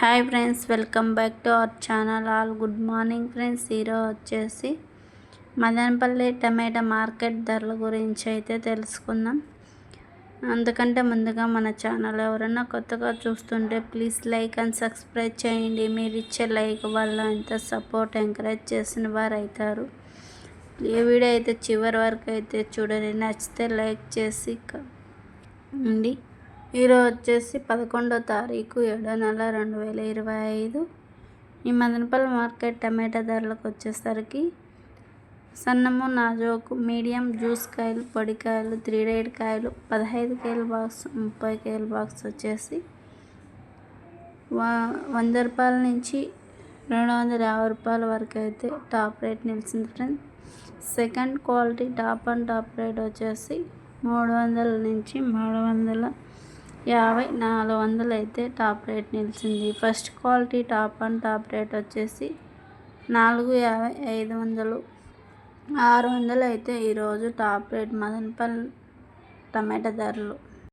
Hi friends welcome back to our channel all good morning friends ఈరోజు వచ్చేసి మదనపల్లి టమాటా market ధరల గురించి అయితే తెలుసుకుందాం. అందుకంటే ముందుగా మన ఛానల్ ఎవరైనా కొత్తగా చూస్తుంటే ప్లీజ్ లైక్ అండ్ సబ్స్క్రైబ్ చేయండి. మీరు ఇచ్చే లైక్ వల్ల ఎంత సపోర్ట్ ఎంకరేజ్ చేసిన వారు అవుతారు. ఈ వీడియో అయితే చివరి వరకు అయితే చూడండి. నచ్చితే లైక్ చేసి అండి ఈరోజు వచ్చేసి పదకొండో తారీఖు ఏడో నెల రెండు వేల ఇరవై ఐదు. ఈ మదనపల్లి మార్కెట్ టమాటా ధరలకు వచ్చేసరికి సన్నము నాజోకు మీడియం జ్యూస్ కాయలు పొడికాయలు త్రీ డేడ్ కాయలు పదహైదు కేల బాక్స్ ముప్పై కేల బాక్స్ వచ్చేసి వంద రూపాయల నుంచి రెండు వందల యాభై రూపాయల వరకు అయితే టాప్ రేట్ నిలిచింది friends. Second quality top and top rate వచ్చేసి మూడు వందల నుంచి మూడు వందల యాభై నాలుగు వందలు అయితే టాప్ రేట్ నిలిచింది. First quality top and top rate వచ్చేసి నాలుగు యాభై ఐదు వందలు. ఆరు వందలు అయితే ఈరోజు టాప్ రేట్ మదనపల్లి టమాటా ధరలు.